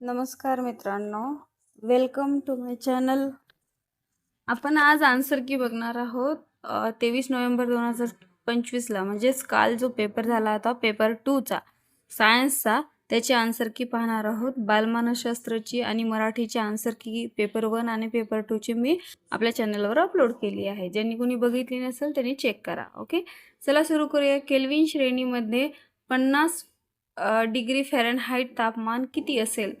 नमस्कार मित्रांनो. Welcome to my channel आपण आज आन्सर की बघणार आहोत तेवीस नोव्हेंबर दोन हजार पंचवीसला म्हणजेच काल जो पेपर झाला होता पेपर टूचा सायन्सचा त्याची आन्सर की पाहणार आहोत. बालमानसशास्त्राची आणि मराठीची आन्सर की पेपर वन आणि पेपर टूची मी आपल्या चॅनलवर अपलोड केली आहे. ज्यांनी कोणी बघितली नसेल त्यांनी चेक करा ओके चला सुरू करूया. केल्विन श्रेणीमध्ये पन्नास डिग्री फॅरनहाईट तापमान किती असेल?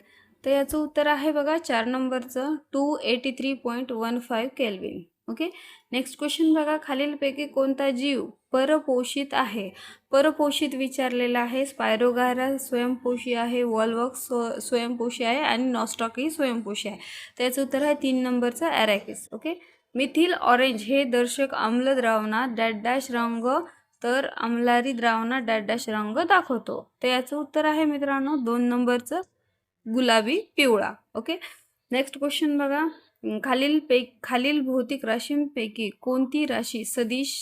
तर याचं उत्तर आहे बघा चार नंबरचं two eighty three point one five kelvin okay next question बघा खालीलपैकी कोणता जीव परपोषित आहे? परपोषित विचारलेला आहे स्पायरोगारा स्वयंपोषी आहे वॉलवॉक स्व स्वयंपोषी आहे आणि नॉस्टॉकही स्वयंपोषी आहे. त्याचं उत्तर आहे तीन नंबरचं ॲरॅकिस. ओके मिथिल ऑरेंज हे दर्शक आम्ल द्रावणात डॅश डॅश रंग तर आम्लारी द्रावणात डॅश डॅश रंग दाखवतो. तर याचं उत्तर आहे मित्रांनो दोन नंबरचं गुलाबी पिवळा ओके नेक्स्ट क्वेश्चन बघा. खालील पै खालील भौतिक राशींपैकी कोणती राशी सदिश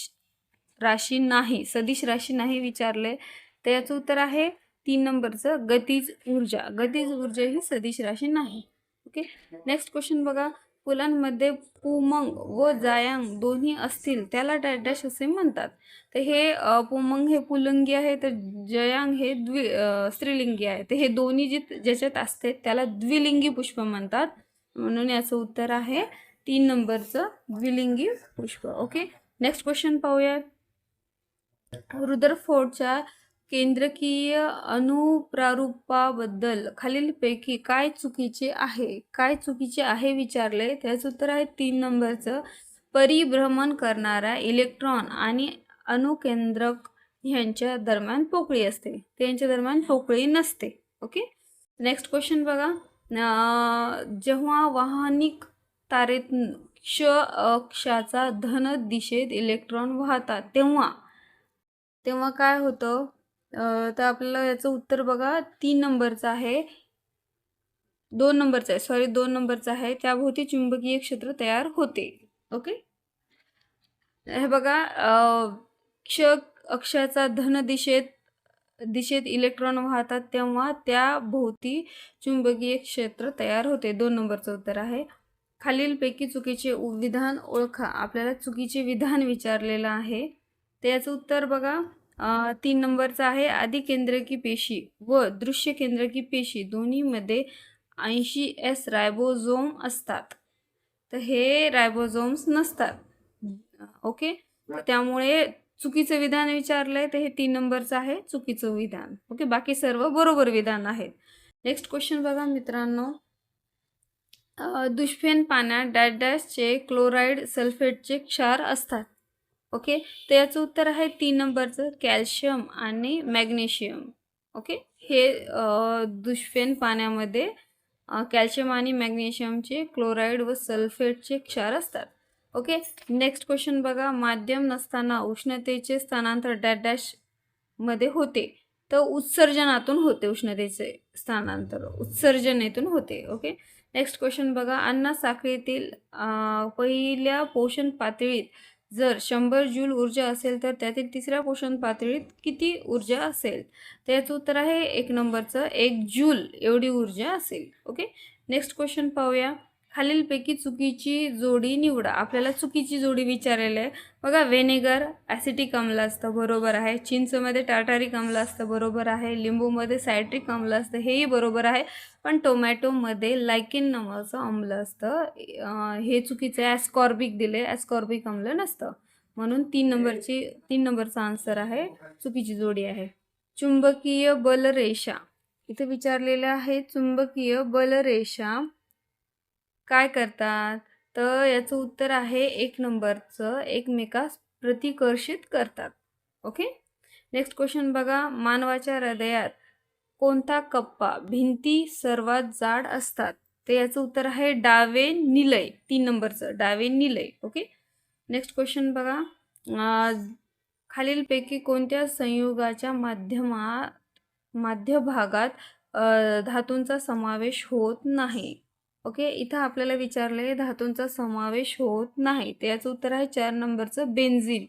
राशी नाही सदिश राशी नाही विचारले? तर याचं उत्तर आहे तीन नंबरचं गतीज ऊर्जा. गतीज ऊर्जा ही सदिश राशी नाही ओके नेक्स्ट क्वेश्चन बघा. फुलांमध्ये पुमंग व जायांग दोन्ही असतील त्याला डॅश डॅश असे म्हणतात. तर हे पुमंग हे पुलंगी आहे तर जयांग हे द्वि स्त्रीलिंगी आहे. तर हे दोन्ही जे ज्याच्यात असते त्याला द्विलिंगी पुष्प म्हणतात. म्हणून याचं उत्तर आहे तीन नंबरचं द्विलिंगी पुष्प. ओके नेक्स्ट क्वेश्चन पाहूया रुदरफोर्डच्या केंद्रकीय अनुप्रारूपाबद्दल खालीलपैकी काय चुकीचे आहे? काय चुकीचे आहे विचारले? त्याचं उत्तर आहे तीन नंबरचं. परिभ्रमण करणारा इलेक्ट्रॉन आणि अणुकेंद्रक ह्यांच्या दरम्यान पोकळी असते. त्यांच्या दरम्यान पोकळी नसते. ओके? नेक्स्ट क्वेश्चन बघा. जेव्हा वाहनिक तारेत क्ष अक्षाचा धन दिशेत इलेक्ट्रॉन वाहतात तेव्हा तेव्हा काय होतं? तर आपल्याला याचं उत्तर बघा तीन नंबरचं आहे. दोन नंबरचं आहे सॉरी दोन नंबरचं आहे. त्याभोवती चुंबकीय क्षेत्र तयार होते. ओके हे बघा क्ष अक्षाचा धन दिशेत दिशेत इलेक्ट्रॉन वाहतात तेव्हा त्या भोवती चुंबकीय क्षेत्र तयार होते. दोन नंबरचं उत्तर आहे. खालीलपैकी चुकीचे विधान ओळखा. आपल्याला चुकीचे विधान विचारलेलं आहे. त्याचं उत्तर बघा. तीन नंबरचं आहे आदिकेंद्रकी पेशी व दृश्य केंद्रकी पेशी. दोन्हीमध्ये ऐंशी एस रायबोझोम असतात. तर हे रायबोझोम्स नसतात. ओके? त्यामुळे चुकीचं विधान विचारलंय तर हे तीन नंबरचं आहे चुकीचं विधान. ओके? बाकी सर्व बरोबर विधान आहेत. नेक्स्ट क्वेश्चन बघा मित्रांनो. दुष्फेन पाण्यात डॅश डॅशचे क्लोराईड सल्फेटचे क्षार असतात. ओके? तर याचं उत्तर आहे तीन नंबरचं कॅल्शियम आणि मॅग्नेशियम. ओके? हे दुष्फेन पाण्यामध्ये कॅल्शियम आणि मॅग्नेशियमचे क्लोराईड व सल्फेटचे क्षार असतात. ओके? नेक्स्ट क्वेश्चन बघा. माध्यम नसताना उष्णतेचे स्थानांतर डॅश डॅशमध्ये होते. तर उत्सर्जनातून होते उष्णतेचे स्थानांतर. उत्सर्जनेतून होते. ओके? नेक्स्ट क्वेश्चन बघा. अन्न साखळीतील पहिल्या पोषण पातळीत जर शंभर जूल ऊर्जा असेल तर त्यातील तिसऱ्या पोषण पातळीत किती ऊर्जा असेल? तर याचं उत्तर आहे एक नंबरचं एक जूल एवढी ऊर्जा असेल. ओके नेक्स्ट क्वेश्चन पाहूया. खालीलपैकी चुकीची जोडी निवडा. आपल्याला चुकीची जोडी विचारलेली आहे. बघा व्हेनेगर ॲसिटिक आम्ल असतं बरोबर आहे. चिंचमध्ये टार्टारिक आम्ल असतं बरोबर आहे. लिंबूमध्ये सायट्रिक आम्ल असतं हेही बरोबर आहे. पण टोमॅटोमध्ये लायकिन नावाचं आम्ल असतं हे चुकीचं आहे. ॲस्कॉर्बिक दिले ॲस्कॉर्बिक आम्ल नसतं. म्हणून तीन नंबरची तीन नंबरचा आन्सर आहे. चुकीची जोडी आहे. चुंबकीय बलरेषा. इथे विचारलेलं आहे चुंबकीय बलरेषा काय करतात? तर याचं उत्तर आहे एक नंबरचं एकमेकास प्रतिकर्षित करतात. ओके? नेक्स्ट क्वेश्चन बघा. मानवाच्या हृदयात कोणता कप्पा भिंती सर्वात जाड असतात? तर याचं उत्तर आहे डावे निलय. तीन नंबरचं. डावे निलय. ओके? नेक्स्ट क्वेश्चन बघा. खालीलपैकी कोणत्या संयुगाच्या माध्यमा माध्यभागात धातूंचा समावेश होत नाही? ओके? इथं आपल्याला विचारले धातूंचा समावेश होत नाही. त्याचं उत्तर आहे चार नंबरचं बेन्झिन.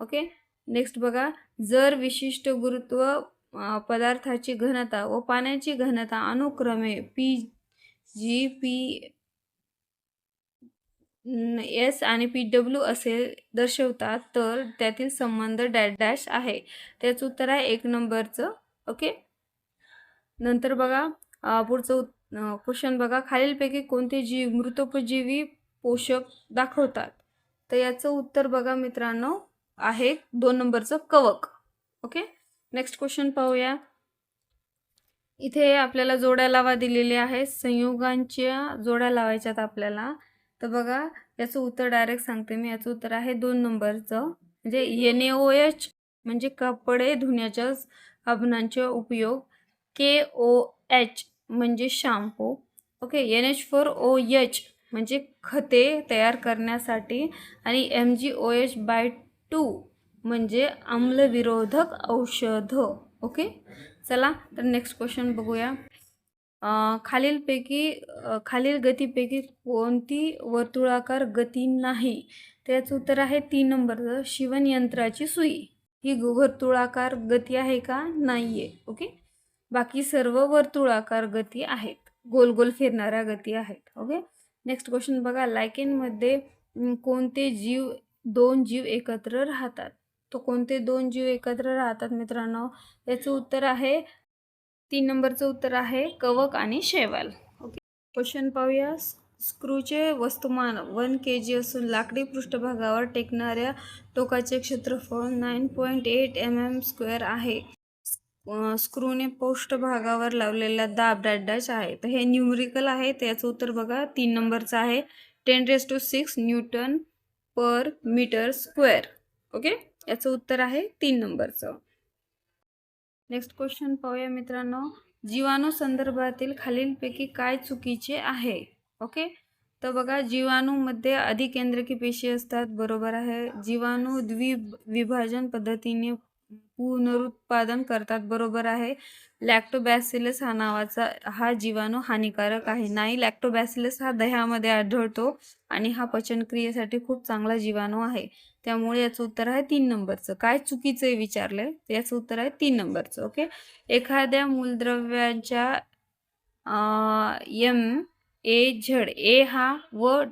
ओके? नेक्स्ट बघा. जर विशिष्ट गुरुत्व पदार्थाची घनता व पाण्याची घनता अनुक्रमे पी जी पी एस आणि पी डब्ल्यू असे दर्शवतात तर त्यातील संबंध डॅश डॅश आहे. त्याचं उत्तर आहे एक नंबरचं. ओके? नंतर बघा पुढचं पुढचं क्वेश्चन बघा. खालीलपैकी कोणते जीव मृतोपजीवी पोषक दाखवतात? तर याचं उत्तर बघा मित्रांनो आहे दोन नंबरचं कवक. ओके? नेक्स्ट क्वेश्चन पाहूया. इथे आपल्याला जोड्या लावा दिलेले आहे संयोगांच्या जोड्या लावायच्यात आपल्याला. तर बघा याचं उत्तर डायरेक्ट सांगते मी. याचं उत्तर आहे दोन नंबरचं. म्हणजे एन ओ एच म्हणजे कपडे धुण्याच्या साबणांचे उपयोग. के ओ एच म्हणजे shampoo okay N H four O H म्हणजे खते तयार करण्यासाठी आणि M G O H by two म्हणजे आम्लविरोधक औषधं. ओके चला तर नेक्स्ट क्वेश्चन बघूया. खालीलपैकी खालील गतीपैकी कोणती वर्तुळाकार गती नाही? त्याचं उत्तर आहे तीन नंबरचं शिवणयंत्राची सुई. ही वर्तुळाकार गती आहे का? नाही आहे ओके बाकी सर्व वर्तुळाकार गती आहेत. गोल गोल फिरणाऱ्या गती आहेत. ओके नेक्स्ट क्वेश्चन बघा. लायकेनमध्ये कोणते जीव दोन जीव एकत्र राहतात? तो कोणते दोन जीव एकत्र राहतात मित्रांनो? याचं उत्तर आहे तीन नंबरचं उत्तर आहे कवक आणि शैवाल. ओके क्वेश्चन पाहूया. स्क्रूचे वस्तुमान वन के जी असून लाकडी पृष्ठभागावर टेकणाऱ्या टोकाचे क्षेत्रफळ nine point eight M M square आहे. स्क्रूने पृष्ठभागावर लावलेला दाब डॅट डॅश आहे. तर हे न्यूमरिकल आहे. त्याचं उत्तर बघा. तीन नंबरचं आहे. Ten raise to six newton per metre square okay याचं उत्तर आहे तीन नंबरचं. नेक्स्ट क्वेश्चन पाहूया मित्रांनो. जीवाणू संदर्भातील खालीलपैकी काय चुकीचे आहे? ओके तर बघा जीवाणूमध्ये अधिकेंद्रकी पेशी असतात. बरोबर आहे. जीवाणू द्वि विभाजन पद्धतीने पुनरुत्पादन करतात बरोबर आहे. लॅक्टोबॅसिलस हा नावाचा हा जीवाणू हानिकारक आहे. नाही लॅक्टोबॅसिलस हा दह्यामध्ये आढळतो आणि हा पचनक्रियेसाठी खूप चांगला जीवाणू आहे. त्यामुळे याचं उत्तर आहे तीन नंबरचं. काय चुकीचं आहे विचारलंय? याचं उत्तर आहे तीन नंबरचं ओके? एखाद्या मूलद्रव्याच्या एम ए झेड ए हा व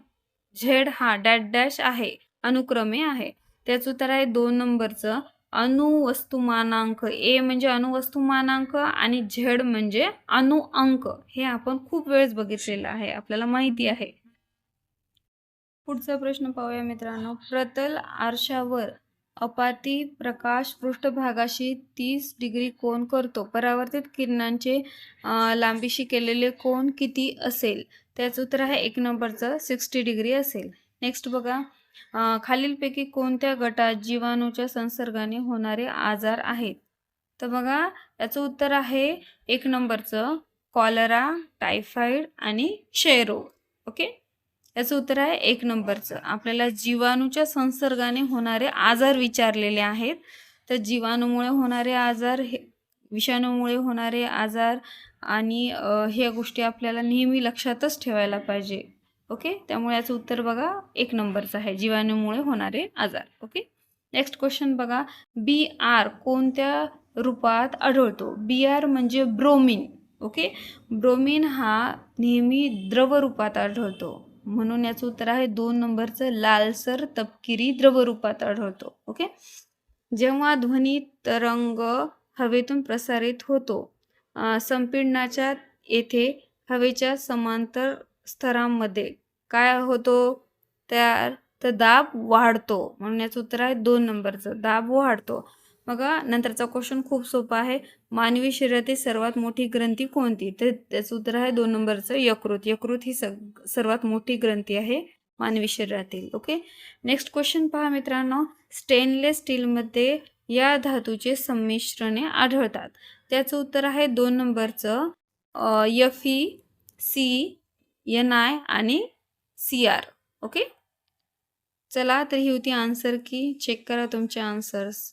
झेड हा डॅट डॅश आहे अनुक्रमे आहे. त्याचं उत्तर आहे दोन नंबरचं. अणुवस्तुमानांक ए म्हणजे अणुवस्तुमानांक आणि झेड म्हणजे अणुअंक हे आपण खूप वेळेस बघितलेलं आहे. आपल्याला माहिती आहे. पुढचा प्रश्न पाहूया मित्रांनो. प्रतल आरशावर अपाती प्रकाश पृष्ठभागाशी तीस डिग्री कोण करतो. परावर्तित किरणांचे लांबीशी केलेले कोण किती असेल? त्याचं उत्तर आहे एक नंबरचं सिक्स्टी डिग्री असेल. नेक्स्ट बघा. खालीलपैकी कोणत्या गटात जीवाणूच्या संसर्गाने होणारे आजार आहेत? तर बघा याचं उत्तर आहे एक नंबरचं कॉलरा टायफॉईड आणि क्षयरोग. ओके? याचं उत्तर आहे एक नंबरचं. आपल्याला जीवाणूच्या संसर्गाने होणारे आजार विचारलेले आहेत. तर जीवाणूमुळे होणारे आजार हे विषाणूमुळे होणारे आजार आणि ह्या गोष्टी आपल्याला नेहमी लक्षातच ठेवायला पाहिजे. ओके? त्यामुळे याचं उत्तर बघा एक नंबरचं आहे. जीवाणूमुळे होणारे आजार. ओके? नेक्स्ट क्वेश्चन बघा. बी आर कोणत्या रूपात आढळतो? बी आर म्हणजे ब्रोमिन. ओके? ब्रोमिन हा नेहमी द्रव रूपात आढळतो. म्हणून याचं उत्तर आहे दोन नंबरचं लालसर तपकिरी द्रवरूपात आढळतो. ओके? जेव्हा ध्वनी तरंग हवेतून प्रसारित होतो संपीडनाच्या येथे हवेच्या समांतर स्तरांमध्ये काय होतो? त्या तर दाब वाढतो म्हणून याचं उत्तर आहे दोन नंबरचं. दाब वाढतो. बघा नंतरचा क्वेश्चन खूप सोपा आहे. मानवी शरीरातील सर्वात मोठी ग्रंथी कोणती? तर त्याचं उत्तर आहे दोन नंबरचं यकृत. यकृत ही सग सर्वात मोठी ग्रंथी आहे मानवी शरीरातील. ओके नेक्स्ट क्वेश्चन पहा मित्रांनो. स्टेनलेस स्टीलमध्ये या धातूचे संमिश्रणे आढळतात. त्याचं उत्तर आहे दोन नंबरचं F E C N I आणि सी आर ओके? चला तर ही होती आन्सर की चेक करा तुमचे आन्सर्स.